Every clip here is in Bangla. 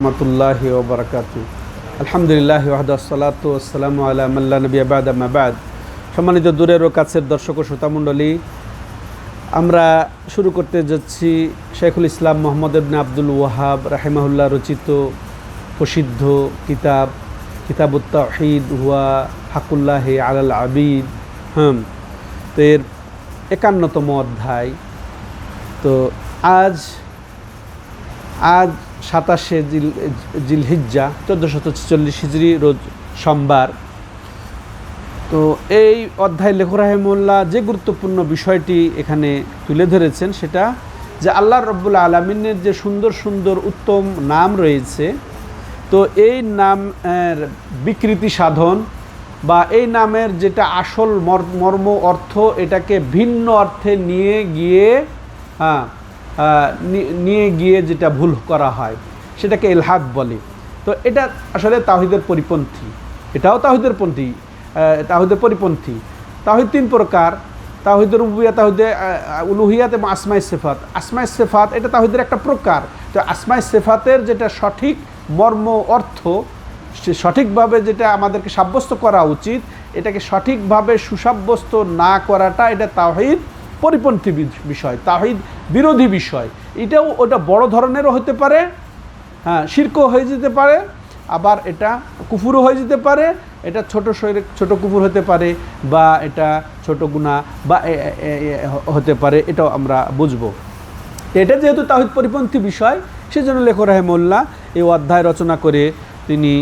রহমতুল্লাহ ওবরাকাত আলহামদুলিল্লাহ নবী আবাদ সম্মানিত দূরের ও কাছের দর্শক ও শ্রোতামণ্ডলী আমরা শুরু করতে যাচ্ছি শেখুল ইসলাম মোহাম্মদ ইবনে আব্দুল ওয়াহাব রাহেমাহুল্লাহ রচিত প্রসিদ্ধ কিতাব, কিতাবুত তাহিদ হুয়া হাকুল্লাহ আলাল আবিদ। হম, তো এর একান্নতম অধ্যায়। তো আজ আজ সাতাশে জিল, জিলহিজ্জা, চোদ্দোশত ছেচল্লিশ হিজড়ি রোজ সোমবার। তো এই অধ্যায় লেখ রাহেমুল্লাহ যে গুরুত্বপূর্ণ বিষয়টি এখানে তুলে ধরেছেন সেটা যে আল্লাহ রব্বুল আলমিনের যে সুন্দর সুন্দর, উত্তম নাম রয়েছে, তো এই নামের বিকৃতি সাধন বা এই নামের যেটা আসল মর- মর্ম অর্থ এটাকে ভিন্ন অর্থে নিয়ে গিয়ে হ্যাঁ নিয়ে গিয়ে যেটা ভুল করা হয়, সেটাকে এলহাদ বলে। তো এটা আসলে তাহিদের পরিপন্থী। এটাও তাহিদের পন্থী তাহিদের পরিপন্থী। তাহিদ তিন প্রকার। তাহিদের উবুয়া তাহিদে উলুহিয়াত এবং আসমাই সেফাত। আসমাই সেফাত, এটা তাহিদের একটা প্রকার। তো আসমাই সেফাতের যেটা সঠিক মর্ম অর্থ, সে সঠিকভাবে যেটা আমাদেরকে সাব্যস্ত করা উচিত, এটাকে সঠিকভাবে সুসাব্যস্ত না করাটা এটা তাহিদ পরিপন্থী বিষয়, তাহিদ বিরোধী বিষয়। এটাও ওটা বড় ধরনেরও হতে পারে হ্যাঁ শির্কও হয়ে যেতে পারে, আবার এটা কুফুরও হয়ে যেতে পারে, এটা ছোট শরীরে ছোট কুফুর হতে পারে বা এটা ছোট গুণা বা হতে পারে, এটাও আমরা বুঝব। এটা যেহেতু তাহিদ পরিপন্থী বিষয়, সেজন্য লেখ রাহেমুল্লাহ এই অধ্যায় রচনা করে তিনি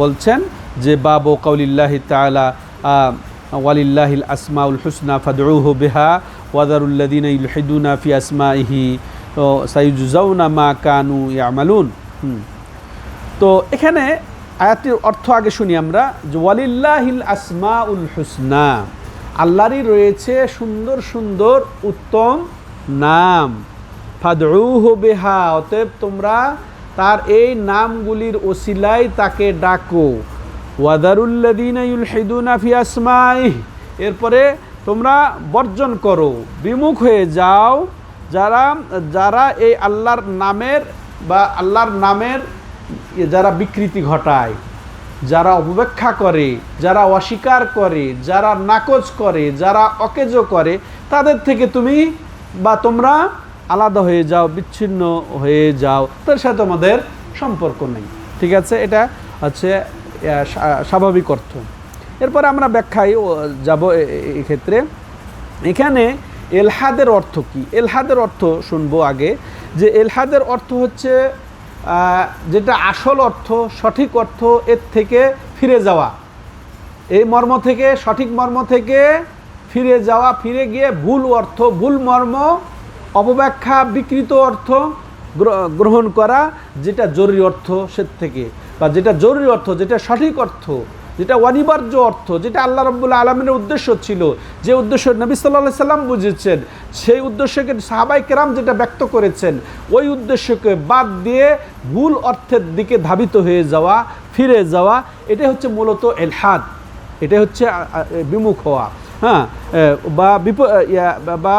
বলছেন যে, বাবু কাউলিল্লাহি তালা ওয়ালিল্লাহিল আসমাউল হুসনা ফাদউহু বিহা ওয়াদারুল্লাদিন ইলহিদুনা ফি ও সাইজুজাউনা মা কানু ইয়ামালুন। তো এখানে আয়াতটির অর্থ আগে শুনি আমরা ওয়ালিল্লাহিল আসমাউল হুসনা, আল্লাহরই রয়েছে সুন্দর সুন্দর উত্তম নাম। ফাদউহু বিহা, অতএব তোমরা তার এই নামগুলির ওসিলায় তাকে ডাকো। ওয়াদারুল্লাদিন ইউলহিদুনা ফি আসমাইহ, এরপরে তোমরা বর্জন করো, বিমুখ হয়ে যাও। যারা যারা এই আল্লাহর নামের বা আল্লাহর নামের যারা বিকৃতি ঘটায়, যারা অপব্যাখ্যা করে, যারা অস্বীকার করে, যারা নাকচ করে, যারা অকেজো করে, তাদের থেকে তুমি বা তোমরা আলাদা হয়ে যাও, বিচ্ছিন্ন হয়ে যাও। তার সাথে তোমাদের সম্পর্ক নেই। ঠিক আছে? এটা হচ্ছে স্বাভাবিক অর্থ। এরপরে আমরা ব্যাখ্যায় যাব এক্ষেত্রে এখানে এলহাদের অর্থ কি? এলহাদের অর্থ শুনব আগে, যে এলহাদের অর্থ হচ্ছে যেটা আসল অর্থ, সঠিক অর্থ, এর থেকে ফিরে যাওয়া। এই মর্ম থেকে, সঠিক মর্ম থেকে ফিরে যাওয়া, ফিরে গিয়ে ভুল অর্থ, ভুল মর্ম, অপব্যাখ্যা, বিকৃত অর্থ গ্রহণ করা, যেটা জরুরি অর্থ সে থেকে, বা যেটা জরুরি অর্থ, যেটা সঠিক অর্থ যেটা অনিবার্য অর্থ, যেটা আল্লাহ রব্বুল্লা আলমের উদ্দেশ্য ছিল, যে উদ্দেশ্য নবী সাল্লাহ সাল্লাম বুঝেছেন, সেই উদ্দেশ্যকে সাহাবাই কেরাম যেটা ব্যক্ত করেছেন, ওই উদ্দেশ্যকে বাদ দিয়ে ভুল অর্থের দিকে ধাবিত হয়ে যাওয়া, ফিরে যাওয়া এটা হচ্ছে মূলত এলহাদ এটা হচ্ছে বিমুখ হওয়া হ্যাঁ বা বিপ বা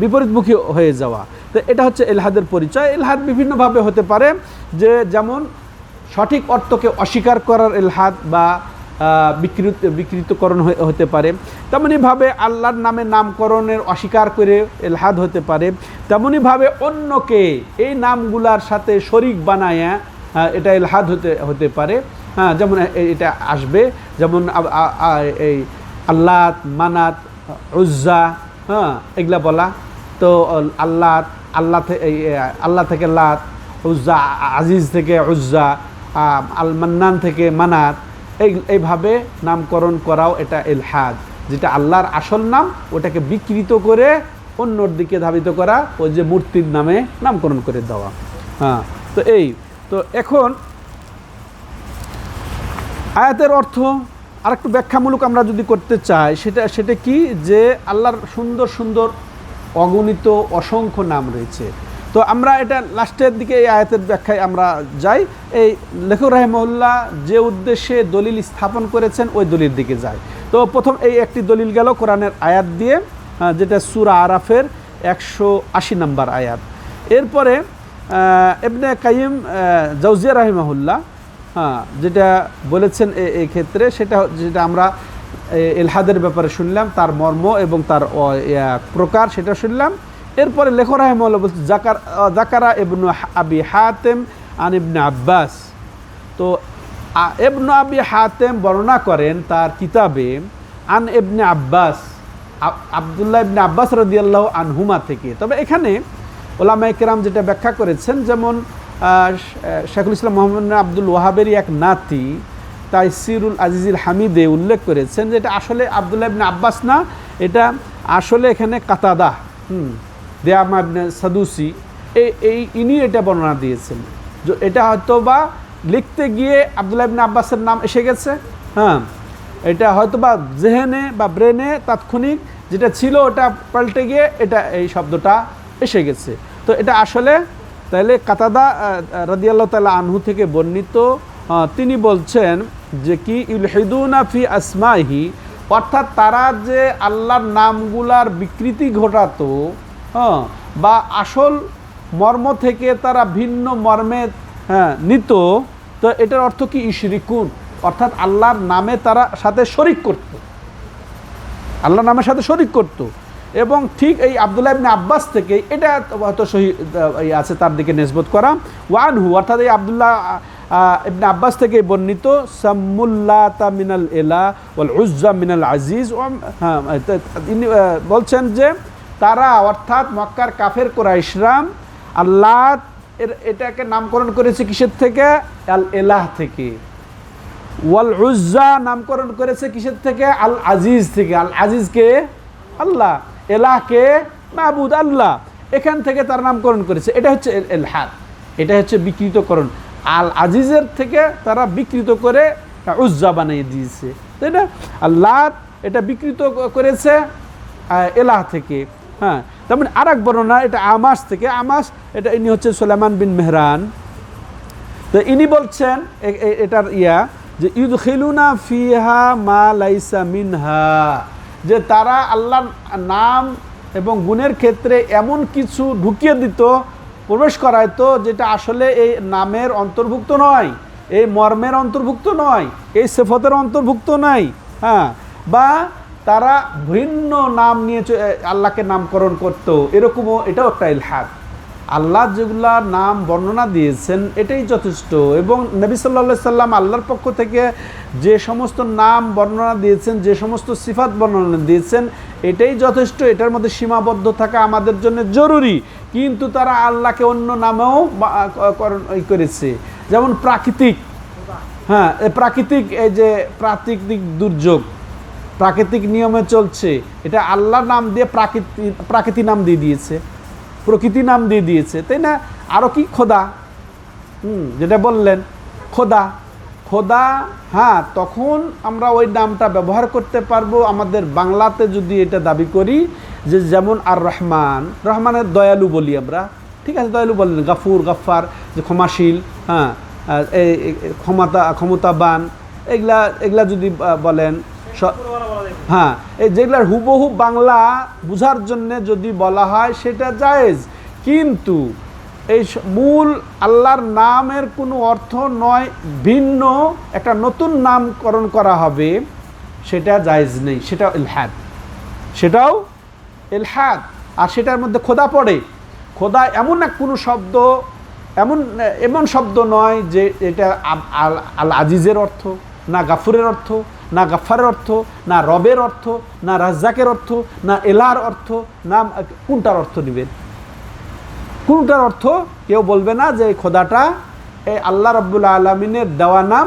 বিপরীতমুখী হয়ে যাওয়া। তো এটা হচ্ছে এলহাদের পরিচয়। এলহাদ বিভিন্নভাবে হতে পারে যে, যেমন সঠিক অর্থকে অস্বীকার করার এলহাদ বা বিকৃত, বিকৃতকরণ হতে পারে। তেমনইভাবে আল্লাহর নামে নামকরণের অস্বীকার করে এলহাদ হতে পারে। তেমনইভাবে অন্যকে এই নামগুলার সাথে শরিক বানায় এটা এলহাদ হতে হতে পারে। হ্যাঁ যেমন এটা আসবে। যেমন এই আল্লাত, মানাত, উজ্জা হ্যাঁ এগুলা বলা। তো আল্লাহ আল্লাহ আল্লাহ থেকে লাত, উজ্জা আজিজ থেকে উজ্জা আল মান্নান থেকে মানাত এই, এইভাবে নামকরণ করাও এটা এলহাদ যেটা আল্লাহর আসল নাম, ওটাকে বিকৃত করে অন্যর দিকে ধাবিত করা, ওই যে মূর্তির নামে নামকরণ করে দেওয়া। হ্যাঁ তো এই, তো এখন আয়াতের অর্থ আর একটু ব্যাখ্যামূলক আমরা যদি করতে চাই, সেটা সেটা কি? যে আল্লাহর সুন্দর সুন্দর, অগণিত, অসংখ্য নাম রয়েছে। তো আমরা এটা লাস্টের দিকে এই আয়াতের ব্যাখ্যায় আমরা যাই। এই লেখক রাহেমউল্লাহ যে উদ্দেশ্যে দলিল স্থাপন করেছেন, ওই দলিল দিকে যায়। তো প্রথম এই একটি দলিল গেল কোরআনের আয়াত দিয়ে যেটা সুরা আরাফের একশো আশি নম্বর আয়াত। এরপরে এবনে কাইম জৌজিয়া রাহিমাহুল্লাহ হ্যাঁ যেটা বলেছেন এই ক্ষেত্রে, সেটা যেটা আমরা এলহাদের ব্যাপারে শুনলাম, তার মর্ম এবং তার প্রকার সেটা শুনলাম। এরপরে লেখক রাহিমাহুল্লাহ বলছে, জাকার জাকারা ইবনু হা- আবি হাতেম আন ইবনে আব্বাস। তো ইবনু আবি হাতেম বর্ণনা করেন তার কিতাবে আন ইবনে আব্বাস, আব- আবদুল্লাহ ইবনে আব্বাস রদিয়াল্লাহ আনহুমা থেকে। তবে এখানে ওলামা কেরাম যেটা ব্যাখ্যা করেছেন, যেমন শেখুল ইসলাম মোহাম্মদ আব্দুল ওয়াহাবেরই এক নাতি তাই সিরুল আজিজুল হামিদে উল্লেখ করেছেন যে এটা আসলে আবদুল্লাহ ইবনে আব্বাস না, এটা আসলে এখানে কাতাদা। হুম। দেয়ামা সাদুসি। এই এই, ইনি এটা বর্ণনা দিয়েছেন। এটা হয়তো বা লিখতে গিয়ে আবদুল্লাহ ইবনে আব্বাসের নাম এসে গেছে হ্যাঁ। এটা হয়তো বা জেহেনে বা ব্রেনে তাৎক্ষণিক যেটা ছিল ওটা পাল্টে গিয়ে এটা এই শব্দটা এসে গেছে। তো এটা আসলে তাহলে কাতাদা রাদিয়াল্লাহ তালা আনহু থেকে বর্ণিত তিনি বলছেন যে কি ইলহিদুনা ফি আসমাহি অর্থাৎ তারা যে আল্লাহর নামগুলার বিকৃতি ঘটাতো হ্যাঁ বা আসল মর্ম থেকে তারা ভিন্ন মর্মে হ্যাঁ নিত, তো এটার অর্থ কি? ইশরিকুন। অর্থাৎ আল্লাহর নামে তারা সাথে শরিক করত। আল্লাহর নামের সাথে শরিক করত। এবং ঠিক এই আবদুল্লাহ ইবনে আব্বাস থেকে এটা হয়তো সহি আছে তার দিকে নেসবত করা। ওয়ান হু অর্থাৎ এই আবদুল্লাহ ইবনে আব্বাস থেকে বর্ণিত সাম্মুল্লা তা মিনাল এলা উজ্জা মিনাল আজিজ। হ্যাঁ বলছেন যে তারা, অর্থাৎ মক্কার কাফের কোরাইশরাম আল্লাহ এর এটাকে নামকরণ করেছে কিসের থেকে? আল এলাহ থেকে। ওয়াল উজ্জা নামকরণ করেছে কিসের থেকে? আল আজিজ থেকে। আল আজিজকে আল্লাহ। এলাহকে মাহবুদ আল্লাহ। এখান থেকে তার নামকরণ করেছে। এটা হচ্ছে এল- এলহাদ এটা হচ্ছে বিকৃতকরণ। আল আজিজের থেকে তারা বিকৃত করে উজ্জা বানিয়ে দিয়েছে। তাই না? আল্লাহ এটা বিকৃত করেছে এলাহ থেকে। হ্যাঁ তার মানে আর এক বর্ণনা, এটা আমাস থেকে, আমাস, এটা ইনি হচ্ছে সোলেমান বিন মেহরান। তো ইনি বলছেন এটার ইয়া, যে ইউদ খিলুনা ফিহা মা লাইসা মিনহা, যে তারা আল্লাহর নাম এবং গুণের ক্ষেত্রে এমন কিছু ঢুকিয়ে দিত, প্রবেশ করাইতো, যেটা আসলে এই নামের অন্তর্ভুক্ত নয়, এই মর্মের অন্তর্ভুক্ত নয়, এই সেফতের অন্তর্ভুক্ত নয় হ্যাঁ বা তারা ভিন্ন নাম নিয়ে আল্লাহকে নামকরণ করতো। এরকমও এটাও একটা ইলহাদ আল্লাহ যেগুলা নাম বর্ণনা দিয়েছেন, এটাই যথেষ্ট। এবং নবী সাল্লা সাল্লাম আল্লাহর পক্ষ থেকে যে সমস্ত নাম বর্ণনা দিয়েছেন, যে সমস্ত সিফাত বর্ণনা দিয়েছেন, এটাই যথেষ্ট। এটার মধ্যে সীমাবদ্ধ থাকা আমাদের জন্য জরুরি। কিন্তু তারা আল্লাহকে অন্য নামেও করেছে। যেমন প্রাকৃতিক। হ্যাঁ প্রাকৃতিক, এই যে প্রাকৃতিক দুর্যোগ। প্রাকৃতিক নিয়মে চলছে। এটা আল্লাহর নাম দিয়ে প্রাকৃতি প্রাকৃতি নাম দিয়ে দিয়েছে। প্রকৃতি নাম দিয়ে দিয়েছে, তাই না? আরও কি? খোদা। হুম, যেটা বললেন, খোদা। খোদা হ্যাঁ তখন আমরা ওই নামটা ব্যবহার করতে পারব। আমাদের বাংলাতে যদি এটা দাবি করি যে যেমন আর রহমান, রহমানের দয়ালু বলি আমরা। ঠিক আছে, দয়ালু বললেন, গাফুর গাফার যে ক্ষমাশীল হ্যাঁ এই ক্ষমতা, ক্ষমতাবান, এগুলা এগুলা যদি বলেন হ্যাঁ। এই যেগুলার হুবহু বাংলা বুঝার জন্য যদি বলা হয় সেটা জায়েজ। কিন্তু এই মূল আল্লাহর নামের কোনো অর্থ নয়, ভিন্ন একটা নতুন নামকরণ করা হবে, সেটা জায়েজ নেই সেটা এলহাদ সেটাও এলহাদ আর সেটার মধ্যে খোদা পড়ে। খোদা এমন এক কোনো শব্দ, এমন এমন শব্দ নয় যে এটা আল আজিজের অর্থ না গাফুরের অর্থ। না গাফারের অর্থ, না রবের অর্থ, না রাজ্জাকের অর্থ, না এলার অর্থ, না কোনটার অর্থ নেবেন কোনটার অর্থ? কেউ বলবে না যে খোদাটা, এই আল্লাহ রব্বুল্লা আলমিনের দেওয়া নাম,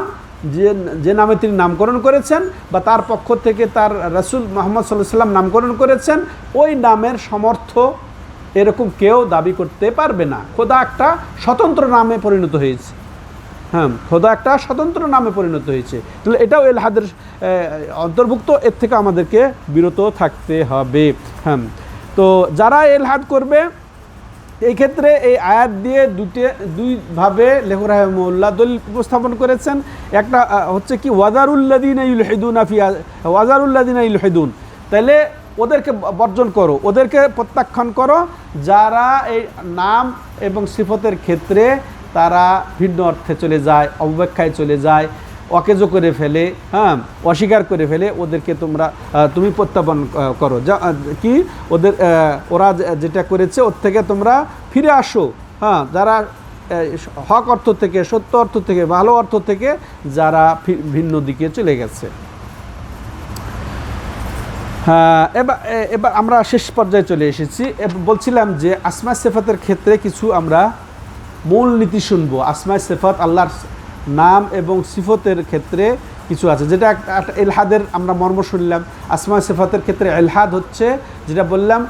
যে যে নামে তিনি নামকরণ করেছেন বা তার পক্ষ থেকে তার রসুল মোহাম্মদ সাল্লাহ সাল্লাম নামকরণ করেছেন, ওই নামের সমর্থ এরকম কেউ দাবি করতে পারবে না। খোদা একটা স্বতন্ত্র নামে পরিণত হয়েছে। হ্যাঁ খোদা একটা স্বতন্ত্র নামে পরিণত হয়েছে। তাহলে এটাও এলহাদের অন্তর্ভুক্ত, এর থেকে আমাদেরকে বিরত থাকতে হবে। হ্যাঁ তো যারা এলহাদ করবে, এই ক্ষেত্রে এই আয়াত দিয়ে দুটে দুইভাবে লেখক রাহমুল্লাহ দলিল উপস্থাপন করেছেন। একটা হচ্ছে কি ওয়াজারুল্লাদিন ইউল হেদুন আফিয়া ওয়াজারুল্লাদিন ইউল হেদুন তাহলে ওদেরকে বর্জন করো, ওদেরকে প্রত্যাখ্যান করো। যারা এই নাম এবং সিফতের ক্ষেত্রে তারা ভিন্ন অর্থে চলে যায় অবব্যাখ্যায় চলে যায়, অকেজ করে ফেলে হ্যাঁ অস্বীকার করে ফেলে ওদেরকে তোমরা তুমি প্রত্যাপন করো। যা কি? ওদের ওরা যেটা করেছে ওর থেকে তোমরা ফিরে আসো। হ্যাঁ যারা হক অর্থ থেকে, সত্য অর্থ থেকে, ভালো অর্থ থেকে যারা ভিন্ন দিকে চলে গেছে। হ্যাঁ এবার এবার আমরা শেষ পর্যায়ে চলে এসেছি। বলছিলাম যে আসমা সেফাতের ক্ষেত্রে কিছু আমরা মূল নীতি শুনব। আসমাই সেফাত, আল্লাহর নাম এবং সিফতের ক্ষেত্রে কিছু আছে। যেটা এলহাদের আমরা মর্ম শুনলাম। আসমা সেফাতের ক্ষেত্রে এলহাদ হচ্ছে যেটা বললাম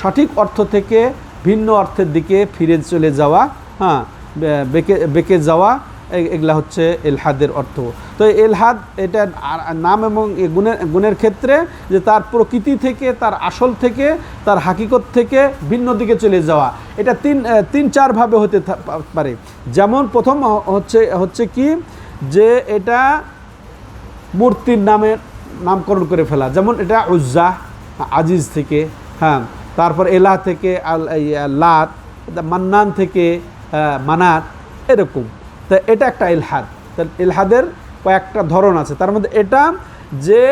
সঠিক অর্থ থেকে ভিন্ন অর্থের দিকে ফিরে চলে যাওয়া হ্যাঁ বেঁকে বেঁকে যাওয়া এগুলা হচ্ছে এলহাদের অর্থ। তো এলহাদ এটা নাম এবং গুণের গুণের ক্ষেত্রে যে তার প্রকৃতি থেকে, তার আসল থেকে, তার হাকিকত থেকে ভিন্ন দিকে চলে যাওয়া। এটা তিন তিন চারভাবে হতে পারে। যেমন প্রথম হচ্ছে হচ্ছে কি যে এটা মূর্তির নামে নামকরণ করে ফেলা। যেমন এটা উজ্জা আজিজ থেকে হ্যাঁ তারপর এলা থেকে লাত মান্নান থেকে মানাত, এরকম। তা এটা একটা ইলহাদ। ইলহাদের কয়েকটা ধরন আছে। তার মধ্যে এটা যে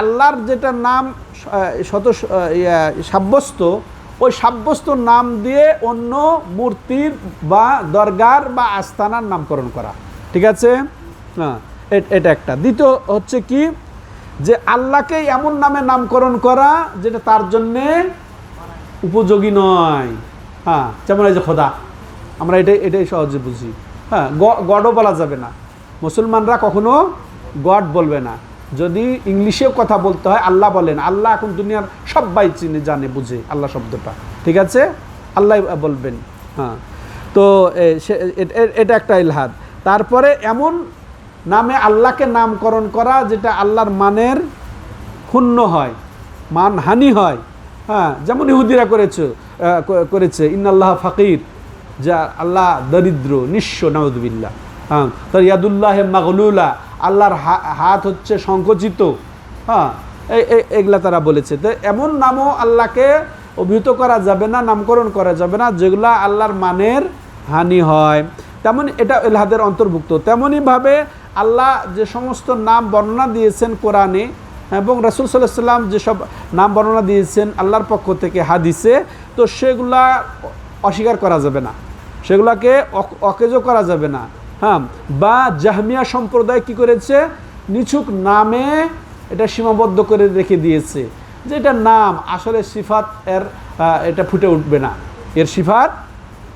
আল্লাহর যেটা নাম শত সাব্যস্ত, ওই সাব্যস্ত নাম দিয়ে অন্য মূর্তির বা দরগার বা আস্তানার নামকরণ করা। ঠিক আছে? হ্যাঁ এটা একটা। দ্বিতীয় হচ্ছে কি? যে আল্লাহকে এমন নামে নামকরণ করা যেটা তার জন্যে উপযোগী নয়। হ্যাঁ যেমন এই যে খোদা। আমরা এটাই এটাই সহজে বুঝি। হ্যাঁ গডও বলা যাবে না। মুসলমানরা কখনো গড বলবে না। যদি ইংলিশেও কথা বলতে হয়, আল্লাহ বলেন। আল্লাহ এখন দুনিয়ার সবাই চিনে, জানে, বুঝে, আল্লাহ শব্দটা। ঠিক আছে? আল্লাহ বলবেন। হ্যাঁ। তো এটা একটা ইলহাদ। তারপরে এমন নামে আল্লাহকে নামকরণ করা, যেটা আল্লাহর মানের ক্ষুণ্ণ হয়, মানহানি হয়। হ্যাঁ যেমন ইহুদিরা করেছে করেছে, ইন্নাল্লাহ ফাকির। যা আল্লাহ দরিদ্র, নিঃস্ব নাউদুবিল্লাহ হ্যাঁ তার ইয়াদুল্লাহ মাগলুলা, আল্লাহর হাত হচ্ছে সংকুচিত। হ্যাঁ এগুলা তারা বলেছে। তো এমন নামও আল্লাহকে অভিহিত করা যাবে না, নামকরণ করা যাবে না, যেগুলা আল্লাহর মানের হানি হয়। তেমন এটা এলহাদের অন্তর্ভুক্ত। তেমনইভাবে আল্লাহ যে সমস্ত নাম বর্ণনা দিয়েছেন কোরআনে, এবং রাসুল সাল্লাহ সাল্লাম যেসব নাম বর্ণনা দিয়েছেন আল্লাহর পক্ষ থেকে হাদিসে, তো সেগুলা অস্বীকার করা যাবে না। সেগুলাকে অক- অকেজো করা যাবে না। হ্যাঁ বা জাহমিয়া সম্প্রদায় কি করেছে? নিছুক নামে এটা সীমাবদ্ধ করে রেখে দিয়েছে। যে এটা নাম, আসলে সিফাত এর এটা ফুটে উঠবে না। এর সিফাত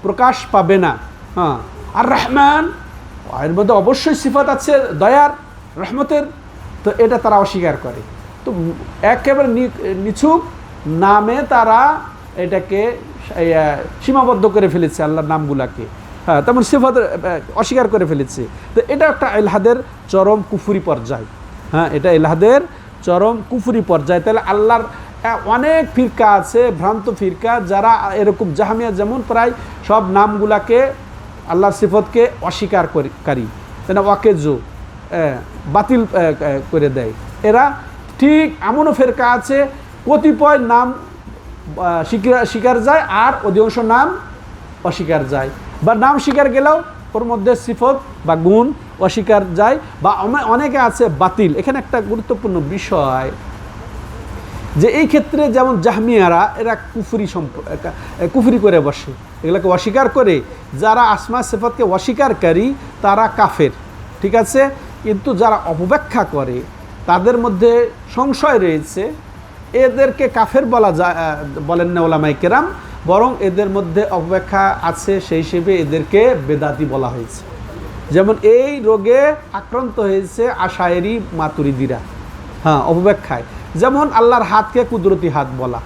প্রকাশ পাবে না। হ্যাঁ আর রহমান, এর মধ্যে অবশ্যই সিফাত আছে, দয়ার, রহমতের। তো এটা তারা অস্বীকার করে। তো একেবারে নিছুক নামে তারা এটাকে সীমাবদ্ধ করে ফেলেছে আল্লাহর নামগুলাকে। হ্যাঁ তেমন সিফাত অস্বীকার করে ফেলেছে। তো এটা একটা এলহাদের চরম কুফুরি পর্যায়। হ্যাঁ এটা এলহাদের চরম কুফুরি পর্যায়। তাহলে আল্লাহর অনেক ফিরকা আছে, ভ্রান্ত ফিরকা, যারা এরকম জাহামিয়া যেমন প্রায় সব নামগুলাকে, আল্লাহর সিফতকে অস্বীকার করি তাই ওয়াকেজো বাতিল করে দেয়। এরা ঠিক এমনও ফেরকা আছে, কতিপয় নাম স্বীকার যায় আর অধিকাংশ নাম অস্বীকার যায়। বা নাম স্বীকার গেলেও ওর মধ্যে সিফত বা গুণ অস্বীকার যায় বা অনেকে আছে বাতিল। এখানে একটা গুরুত্বপূর্ণ বিষয় যে এই ক্ষেত্রে যেমন জাহমিয়ারা, এরা কুফুরি সম্প কুফুরি করে বসে। এগুলোকে অস্বীকার করে। যারা আসমা সেফতকে অস্বীকারী তারা কাফের। ঠিক আছে? কিন্তু যারা অপব্যাখ্যা করে, তাদের মধ্যে সংশয় রয়েছে এদেরকে কাফের বলা যায় বলেন না ওলামাই কেরাম, বরং এদের মধ্যে অপব্যাখ্যা আছে সেই হিসেবে এদেরকে বেদাতি বলা হয়েছে। যেমন এই রোগে আক্রান্ত হয়েছে আশায়েরি মাতুরিদিরা হ্যাঁ অপব্যাখ্যায় যেমন আল্লাহর হাতকে কুদরতি হাত বলা,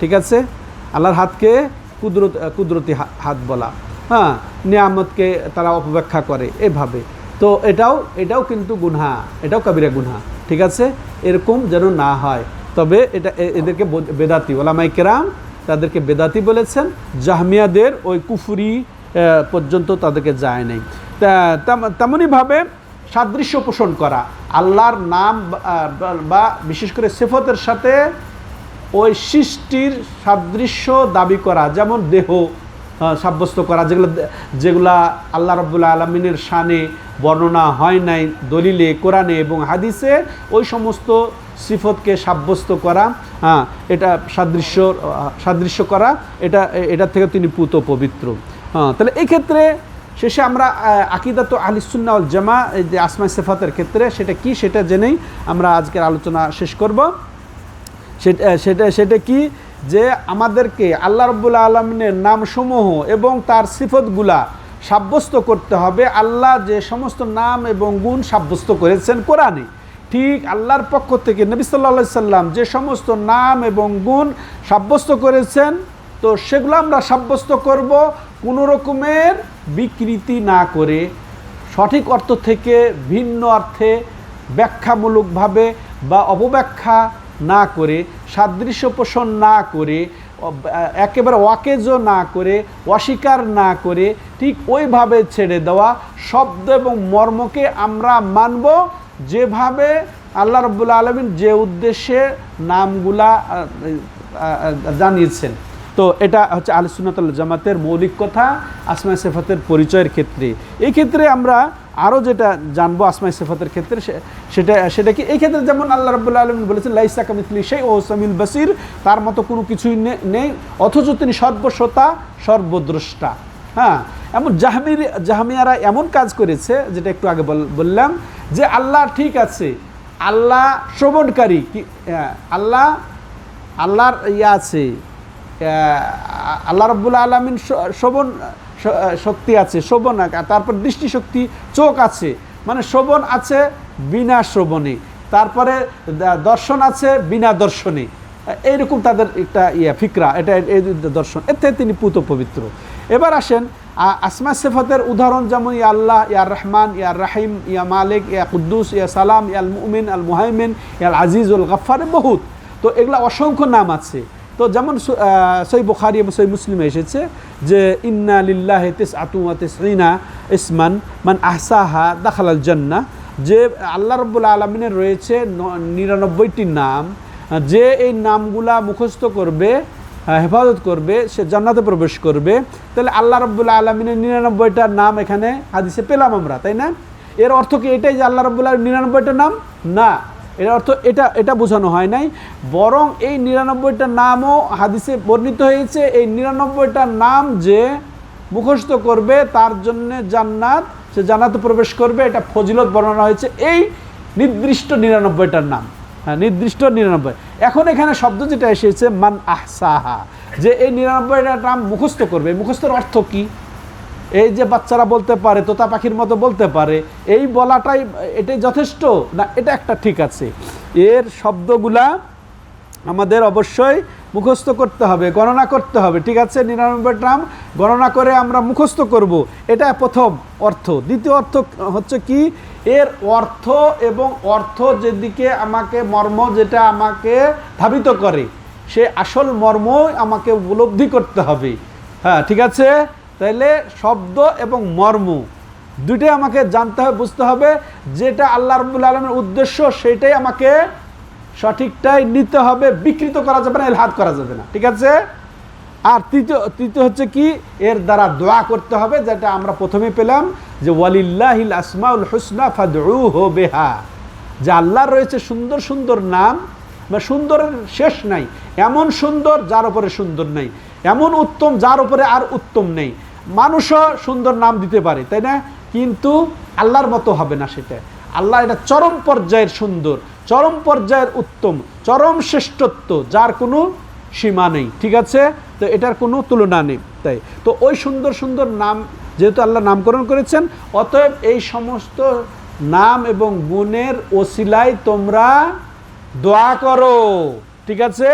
ঠিক আছে? আল্লাহর হাতকে কুদরত কুদরতি হাত বলা হ্যাঁ নিয়ামতকে তারা অপব্যাখ্যা করে এভাবে। তো এটাও এটাও কিন্তু গুনহা, এটাও কবিরা গুনহা, ঠিক আছে? এরকম যেন না হয়। তবে এটা এদেরকে বেদাতি ওলামাই কেরাম তাদেরকে বেদাতি বলেছেন, জাহমিয়াদের ওই কুফুরি পর্যন্ত তাদেরকে যায় নাই। তেমনইভাবে সাদৃশ্য পোষণ করা, আল্লাহর নাম বা- বিশেষ করে সেফতের সাথে ওই সৃষ্টির সাদৃশ্য দাবি করা, যেমন দেহ সাব্যস্ত করা। যেগুলো যেগুলা আল্লাহ রব্বুল্লা আলমিনের শানে বর্ণনা হয় নাই দলিলে, কোরআনে এবং হাদিসে, ওই সমস্ত সিফতকে সাব্যস্ত করা হ্যাঁ এটা সাদৃশ্য সাদৃশ্য করা, এটা এটা থেকে তিনি পুত পবিত্র। হ্যাঁ তাহলে এক্ষেত্রে শেষে আমরা আকিদাত আলিসুন্না আল জামা এই যে আসমাই সেফাতের ক্ষেত্রে সেটা কি সেটা জেনেই আমরা আজকের আলোচনা শেষ করব। সেটা সেটা সেটা কি? যে আমাদেরকে আল্লাহ রব্বুল্লা আলমিনের নামসমূহ এবং তার সিফতগুলা সাব্যস্ত করতে হবে। আল্লাহ যে সমস্ত নাম এবং গুণ সাব্যস্ত করেছেন কোরআনে। ঠিক আল্লাহর পক্ষ থেকে নবী সাল্লা সাল্লাম যে সমস্ত নাম এবং গুণ সাব্যস্ত করেছেন, তো সেগুলো আমরা সাব্যস্ত করব কোনো রকমের বিকৃতি না করে। সঠিক অর্থ থেকে, ভিন্ন অর্থে, ব্যাখ্যামূলকভাবে বা অপব্যাখ্যা না করে। সাদৃশ্য পোষণ না করে একেবারে ওয়াকেজও না করে, অস্বীকার না করে ঠিক ওইভাবে ছেড়ে দেওয়া শব্দ এবং মর্মকে আমরা মানব যেভাবে আল্লাহ রব্বুল আলমিন যে উদ্দেশ্যে নামগুলা জানিয়েছেন। তো এটা হচ্ছে আলিসুন্নাতুল জামাতের মৌলিক কথা আসমাই সেফাতের পরিচয়ের ক্ষেত্রে। এই ক্ষেত্রে আমরা আরও যেটা জানব আসমাই সেফাতের ক্ষেত্রে সেটা সেটা কি? এই ক্ষেত্রে যেমন আল্লাহ রবুল্লা আলমিন বলেছেন, লাইসা কামিতলি সেই ও সামিল বাসির, তার মতো কোনো কিছুই নেই, অথচ তিনি সর্বশ্রোতা সর্বদ্রষ্টা। হ্যাঁ এমন জাহামির জাহামিয়ারা এমন কাজ করেছে, যেটা একটু আগে বল- বললাম, যে আল্লাহ ঠিক আছে, আল্লাহ শ্রবণকারী, কি আল্লাহ, আল্লাহর ইয়ে আছে আল্লাহ রব্বুল আলমিন শোভন শ- শক্তি আছে আ- তারপর দৃষ্টিশক্তি, চোখ আছে। মানে শোভন আছে বিনা শ্রবণে তারপরে দর্শন আছে বিনা দর্শনে। এইরকম তাদের একটা ইয়া, ফিকরা, এটা এই দর্শন। এতে তিনি পুত পবিত্র। এবার আসেন আসমা সেফাতের উদাহরণ যেমন, ইয়া আল্লাহ, ইয়া রহমান, ইয়া রাহিম, ইয়া মালিক, ইয়া কুদ্দুস, ইয়া সালাম ইয়াল মুমিন, আল মুহাইমিন ইয়াল আজিজুল গফার বহুত তো এগুলা অসংখ্য নাম আছে। তো যেমন সই বুখারি এবং সই মুসলিমে এসেছে যে ইন্না লিল্লাহ তিস আতু তিসইনা ইসমান মান আহসাহা দাখালাল জান্না যে আল্লাহ রব্বুল আলমিনের রয়েছে নিরানব্বইটি নাম। যে এই নামগুলা মুখস্থ করবে হেফাজত করবে, সে জান্নাতে প্রবেশ করবে। তাহলে আল্লাহ রব্বুল আলমিনের নিরানব্বইটা নাম এখানে হাদিসে পেলাম আমরা, তাই না? এর অর্থ কি এটাই যে আল্লাহ রব্বুল আলম নিরানব্বইটা নাম? না। এর অর্থ এটা এটা বোঝানো হয় নাই। বরং এই নিরানব্বইটা নামও হাদিসে বর্ণিত হয়েছে, এই নিরানব্বইটা নাম যে মুখস্থ করবে তার জন্য জান্নাত, সে জান্নাতে প্রবেশ করবে, এটা ফজিলত বর্ণনা হয়েছে। এই নির্দিষ্ট নিরানব্বইটার নাম হ্যাঁ নির্দিষ্ট নিরানব্বই। এখন এখানে শব্দ যেটা এসেছে, মান আহসাহা, যে এই নিরানব্বইটার নাম মুখস্থ করবে। মুখস্থর অর্থ কী? এই যে বাচ্চারা বলতে পারে, তোতা পাখির মতো বলতে পারে, এই বলাটাই, এটাই যথেষ্ট? না, এটা একটা ঠিক আছে। এর শব্দগুলা আমাদের অবশ্যই মুখস্থ করতে হবে, গণনা করতে হবে। ঠিক আছে, নিরানব্বই নাম গণনা করে আমরা মুখস্থ করব। এটা প্রথম অর্থ। দ্বিতীয় অর্থ হচ্ছে কি? এর অর্থ এবং অর্থ যেদিকে আমাকে মর্ম যেটা আমাকে ধাবিত করে, সে আসল মর্ম আমাকে উপলব্ধি করতে হবে। হ্যাঁ ঠিক আছে? তাইলে শব্দ এবং মর্ম, দুইটাই আমাকে জানতে হবে, বুঝতে হবে যেটা আল্লাহ রবুল আলমের উদ্দেশ্য, সেটাই আমাকে সঠিকটাই নিতে হবে, বিকৃত করা যাবে না, এলহাদ করা যাবে না, ঠিক আছে? আর তৃতীয় তৃতীয় হচ্ছে কি? এর দ্বারা দোয়া করতে হবে, যেটা আমরা প্রথমে পেলাম যে, ওয়ালিল্লাহিল আসমাউল হুসনা ফাদউ হো বেহা। যে আল্লাহর রয়েছে সুন্দর সুন্দর নাম, বা সুন্দরের শেষ নাই, এমন সুন্দর যার উপরে সুন্দর নেই, এমন উত্তম যার উপরে আর উত্তম নেই। মানুষও সুন্দর নাম দিতে পারে, তাই না? কিন্তু আল্লাহর মতো হবে না সেটা। আল্লাহ এটা চরম পর্যায়ের সুন্দর, চরম পর্যায়ের উত্তম, চরম শ্রেষ্ঠত্ব, যার কোনো সীমা নেই, ঠিক আছে? তো এটার কোনো তুলনা নেই, তাই। তো ওই সুন্দর সুন্দর নাম যেহেতু আল্লাহ নামকরণ করেছেন, অতএব এই সমস্ত নাম এবং গুণের ওসিলায় তোমরা দোয়া করো, ঠিক আছে?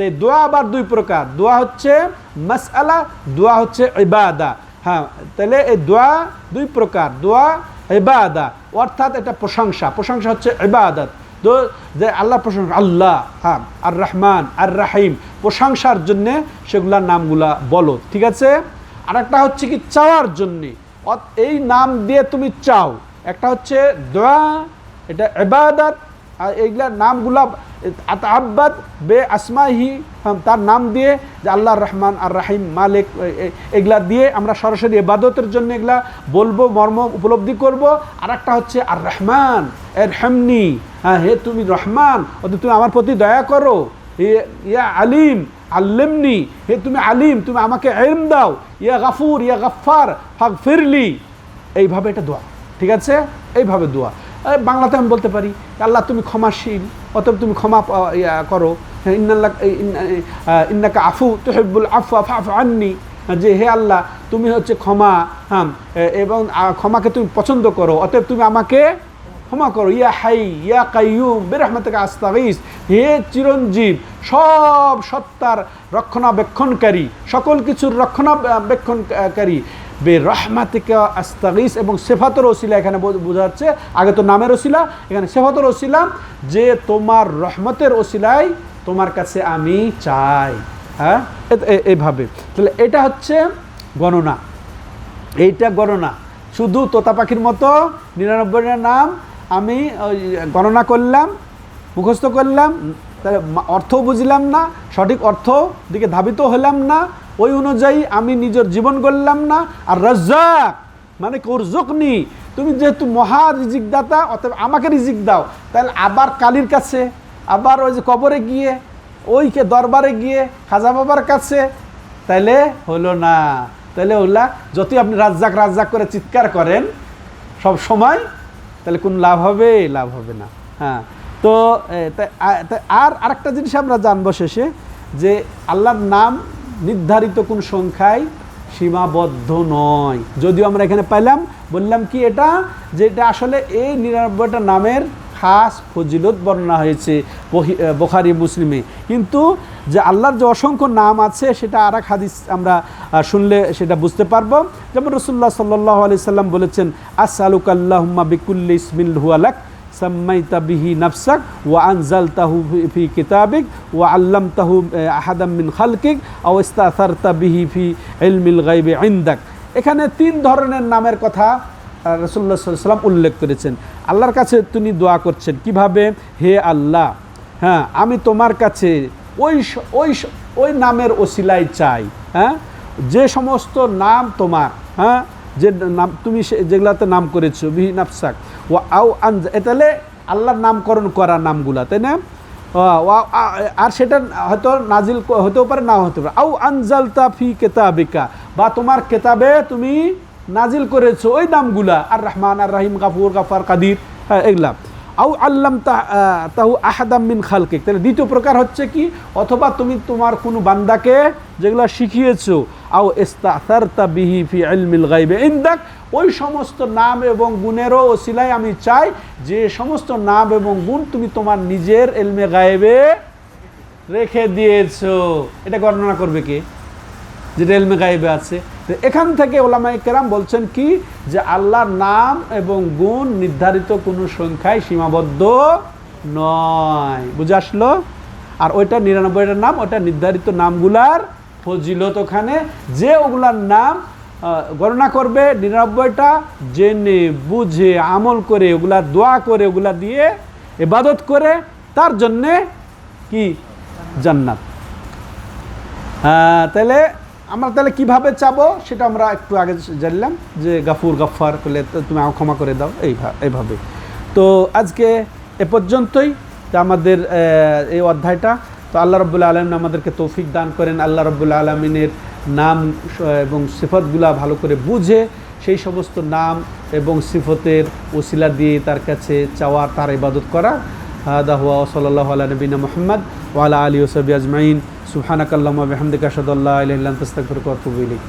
তো এই দোয়া আবার দুই প্রকার। দোয়া হচ্ছে মাসআলা, দোয়া হচ্ছে ইবাদা। হ্যাঁ তাহলে এই দোয়া দুই প্রকার। দোয়া, ইবাদা, অর্থাৎ এটা প্রশংসা। প্রশংসা হচ্ছে ইবাদত। তো যে আল্লাহ প্রশংসা, আল্লাহ হ্যাঁ আর রহমান আর রাহিম প্রশংসার জন্যে সেগুলার নামগুলা বলো, ঠিক আছে? আর একটা হচ্ছে কি চাওয়ার জন্যে। এই নাম দিয়ে তুমি চাও। একটা হচ্ছে দোয়া, এটা ইবাদত, আর এইগুলা নামগুলা আব্বাদ বে আসমাহি তার নাম দিয়ে যে আল্লাহ রহমান আর রাহিম, মালিক এগুলা দিয়ে আমরা সরাসরি এবাদতের জন্য এগুলা বলব, মর্ম উপলব্ধি করব। আর একটা হচ্ছে আর রহমান, এর হেমনি হ্যাঁ হে তুমি রহমান অত তুমি আমার প্রতি দয়া করো। ইয়া আলিম, আল্লেমনি, হে তুমি আলিম, তুমি আমাকে এলম দাও। ইয়া গাফুর, ইয়া গাফার ফাগ ফিরলি এইভাবে এটা দোয়া, ঠিক আছে? এইভাবে দোয়া। বাংলাতে আমি বলতে পারি আল্লাহ তুমি ক্ষমাশীল অতএব তুমি ক্ষমা করো। হ্যাঁ, ইন্নাল্লাহ এই ইন্না- এই, আহ, ইন্নাকা আফু তুহিব্বুল আফু আফু আন্নি। যে হে আল্লাহ তুমি হচ্ছে ক্ষমা হ্যাঁ এবং ক্ষমাকে তুমি পছন্দ করো অতএব তুমি আমাকে ক্ষমা করো। ইয়া হাই ইয়া কাইয়ুম বেরহমতকে আস্তাগিস। হে চিরঞ্জীব সব সত্তার রক্ষণাবেক্ষণকারী সকল কিছুর রক্ষণাবেক্ষণকারী বে রহমাতিকা আস্তাগিস এবং সেফাতর ওসিলা এখানে বোঝা যাচ্ছে আগে তো নামের ওসিলা, এখানে সেফাতর ওসিলা, যে তোমার রহমতের ওসিলায় তোমার কাছে আমি চাই। হ্যাঁ? এ- এ- এইভাবে তাহলে এটা হচ্ছে গণনা। এইটা গণনা। শুধু তোতা পাখির মতো নিরানব্বইটা নাম আমি গণনা করলাম, মুখস্থ করলাম, তাহলে অর্থ বুঝলাম না, সঠিক অর্থ দিকে ধাবিত হলাম না ওই অনুযায়ী আমি নিজের জীবন গড়লাম না, আর রাজ্জাক মানে কর্জকনি তুমি যেহেতু মহা রিজিক দাতা অতএব আমাকে রিজিক দাও। তাহলে আবার কালির কাছে, আবার ওই যে কবরে গিয়ে, ওইকে দরবারে গিয়ে, খাজা বাবার কাছে, তাইলে হলো না। তাহলে ওলা, যতই আপনি রাজ্জাক রাজ্জাক করে চিৎকার করেন, সব সময় তাহলে কোন লাভ হবে? লাভ হবে না। হ্যাঁ তা- আর আরেকটা জিনিস আমরা জানব শেষে, যে আল্লাহর নাম নির্ধারিত কোন সংখ্যায় সীমাবদ্ধ নয়। যদিও আমরা এখানে পাইলাম, বললাম কি এটা, যে এটা আসলে এই নিরানব্বইটা নামের খাস ফজিলত বর্ণনা হয়েছে বোখারি, মুসলিমে। কিন্তু যে আল্লাহর যে অসংখ্য নাম আছে, সেটা আর এক হাদিস আমরা শুনলে সেটা বুঝতে পারব। যেমন রসুল্লাহ সাল্লাহ আলি সাল্লাম বলেছেন আসালুক আল্লাহুম্মা বিকুল্লি ইসমিল হুয়ালাক সাম্মাইতা বিহি নাফসাক ওয়া আনজালতাহু ফি- ফি কিতাবিক ওয়া আল্লামতাহু আহ, আহাদাম মিন খালকিক আও ইস্তাসারতা বিহি ফি ইলমিল গাইবি ইনদাক। এখানে তিন ধরনের নামের কথা রসুল্লাহ সাল্লাম উল্লেখ করেছেন। আল্লাহর কাছে তিনি দোয়া করছেন কীভাবে? হে আল্লাহ হ্যাঁ আমি তোমার কাছে ওই ওই ওই নামের ওসিলাই চাই হ্যাঁ? যে সমস্ত নাম তোমার হ্যাঁ? যে নাম তুমি যেগুলাতে নাম করেছ বিহি নাফসাক ও আও আন তাহলে আল্লাহর নামকরণ করা নামগুলা, তাই না? আর সেটা হয়তো নাজিল হতেও পারে, নাও হতে পারে। আউ আনজালতা ফি কেতাবিকা, বা তোমার কেতাবে তুমি নাজিল করেছ ওই নামগুলা, আর রহমান, আর রাহিম, গাফুর, গাফার, কাদির এগুলা। আউ আল্লাম তাহু আহাদাম মিন খালকে তাহলে দ্বিতীয় প্রকার হচ্ছে কি? অথবা তুমি তোমার কোনো বান্দাকে যেগুলো শিখিয়েছো আও ইস্তাসারতা বিহি ফি ইলমিল গাইবে ইনদাক, ওই সমস্ত নাম এবং গুণেরও ওসিলায় আমি চাই যে সমস্ত নাম এবং গুণ তুমি তোমার নিজের এলমে গায়েবে রেখে দিয়েছ। এটা গণনা করবে কে? যেটা এলমে গায়েবে আছে। এখান থেকে ওলামাই কেরাম বলছেন কি? যে আল্লাহর নাম এবং গুণ নির্ধারিত কোনো সংখ্যায় সীমাবদ্ধ নয়। বুঝে আসলো? আর ওইটা নিরানব্বইটার নাম ওটা নির্ধারিত নামগুলার ফজিলত ওখানে। যে ওগুলার নাম গণনা করবে নিরানব্বইটা, জেনে, বুঝে, আমল করে, ওগুলা দোয়া করে, ওগুলা দিয়ে এবাদত করে, তার জন্যে কি? জান্নাত। তাহলে আমরা তাহলে কীভাবে চাবো সেটা আমরা একটু আগে জানলাম যে গাফুর গাফার করলে তুমি ক্ষমা করে দাও এইভাবে। তো আজকে এ পর্যন্তই। আমাদের এই অধ্যায়টা তো আল্লাহ রব্বুল্লা আলমিন আমাদেরকে তৌফিক দান করেন আল্লাহ রব্বুল্লা আলমিনের নাম স- এবং সিফতগুলা ভালো করে বুঝে সেই সমস্ত নাম এবং সিফতের ওসিলা দিয়ে তার কাছে চাওয়া তার ইবাদত করা هذا هو وصلى الله على نبينا محمد وعلى اله وصحبه اجمعين سبحانك اللهم وبحمدك اشهد ان لا اله الا انت استغفرك واتوب اليك